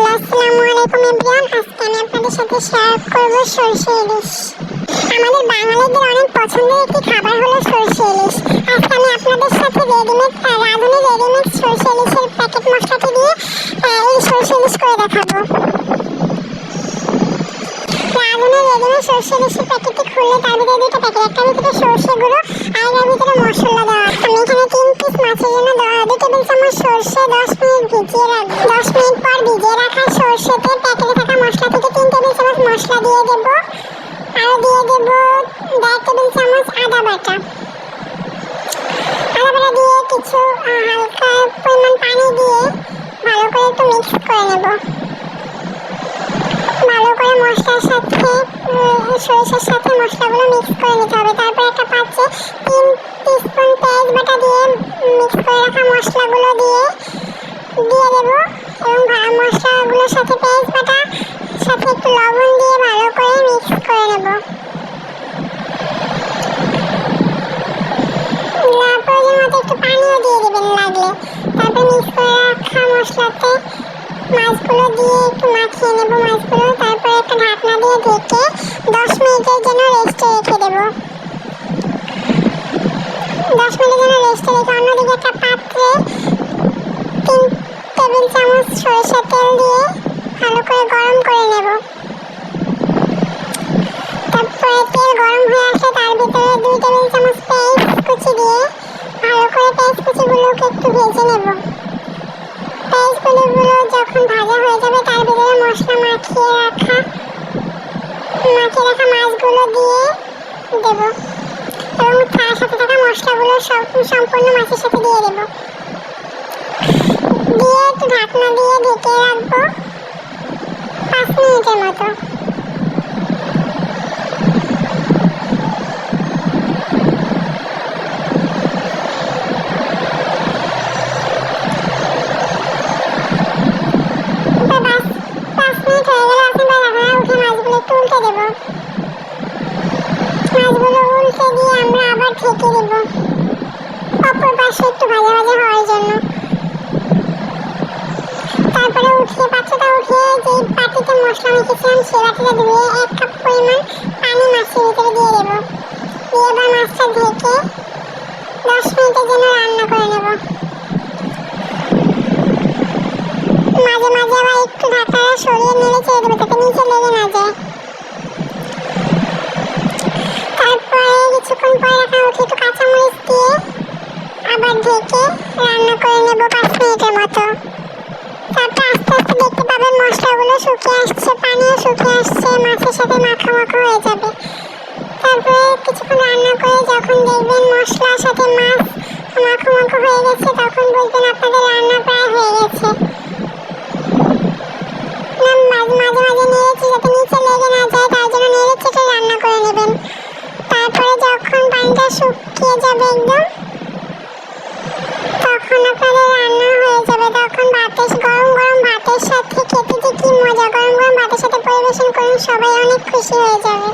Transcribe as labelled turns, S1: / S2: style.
S1: Hello আসসালামু আলাইকুম everyone. আজকে আমি আপনাদের সাথে শেয়ার করব সরষে ইলিশ। আমাদের বাঙালিদের অনেক পছন্দের একটি খাবার হলো সরষে ইলিশ। আজকে আমি আপনাদের সাথে রেডিমেড রাঁধুনি রেডিমেড সরষে ইলিশের প্যাকেট মশলাটি দিয়ে এই সরষে ইলিশ করে দেখাবো। সরষে আমি এখানে তিন পিস মাছের জন্য দু টেবিল দশ মিনিট ভিজিয়ে সরষেতে প্যাকেটে থাকা মশলা থেকে তিন টেবিল চামচ মশলা দিয়ে দেবো। আর দিয়ে দেবো দেড় টেবিল চামচ আদা বাটা। আদা বাটা দিয়ে কিছু হালকা পরিমাণ পানি দিয়ে ভালো করে একটু মিক্স করে নেব। ভালো করে মশলার সাথে সরিষার সাথে মশলাগুলো মিক্স করে নিতে হবে। তারপর একটা পাত্রে তিন টিস্পুন পেঁয়াজ বাটা দিয়ে মিক্স করে রাখা মশলাগুলো দিয়ে দিয়ে দেবো। মশলাগুলোর সাথে পেঁয়াজ বাটা, সাথে একটু লবণ দিয়ে ভালো করে মিক্স করে নেব। মাছগুলো দিয়ে একটু মাখিয়ে নেব মাছগুলো। তারপর একটা ঢাকনা দিয়ে ঢেকে দশ মিনিটের জন্য রেস্টে রেখে দেব দশ মিনিটের জন্য রেস্টে রেখে অন্যদিকে একটা পাত্রে তিন টেবিল চামচ সরিষার তেল দিয়ে ভালো করে গরম করে নেব। তারপরে তেল গরম হয়ে আসলে তার ভিতরে দুই টেবিল চামচ পেঁয়াজ কুচি দিয়ে ভালো করে পেঁয়াজ কুচিগুলোকে একটু ভেজে নেব। পেঁয়াজগুলো যখন ভাজা হয়ে যাবে তার ভিতরে মশলা মাখিয়ে রাখা মাখিয়ে রাখা মাছগুলো দিয়ে দেব। এবং তার সাথে থাকা মশলাগুলো সব সম্পূর্ণ মাছের সাথে দিয়ে দেব। দিয়ে একটু ঢাকনা দিয়ে ঢেকে রাখব পাঁচ মিনিটের মতো। ঢেকে দেবো। অপর পাশে একটু ভাজা ভাজা হওয়ার জন্য। মশলা মেখেছিলাম সে বাটিটা ধুয়ে এক কাপ পরিমাণ পানি মাছের ভিতরে দিয়ে দেবো। দিয়ে এবার মাছটা ঢেকে দশ মিনিটের জন্য রান্না করে নেব। মাঝে মাঝে আবার একটু ঢাকাটা সরিয়ে নেড়ে চেড়ে দেবো যাতে নিচে লেগে না যায়। তারপরে কিছুক্ষণ পরে রাখা উঠে একটু কাঁচামরিচ দিয়ে আবার ঢেকে রান্না করে নেব পাঁচ মিনিটের মতো। তারপর আস্তে আস্তে দেখতে পাবেন মশলাগুলো শুকিয়ে আসছে। মাছের সাথে মাখা মাখা হয়ে যাবে। তারপরে কিছুক্ষণ রান্না করে যখন দেখবেন মশলার সাথে মাছ মাখো মাখো হয়ে গেছে, তখন বলবেন আপনাদের রান্না প্রায় হয়ে গেছে। মাঝে মাঝে মাঝে যাতে নিচে লেগে না যায়, তার জন্য রান্না করে নেবেন। তারপরে যখন পানিটা শুকিয়ে যাবে একদম তখন আপনাদের রান্না হয়ে যাবে তখন ভাতের গরম গরম ভাতের সাথে খেতে যে কি মজা গরম গরম ভাতের সাথে পরিবেশন করুন সবাই অনেক খুশি হয়ে যাবে।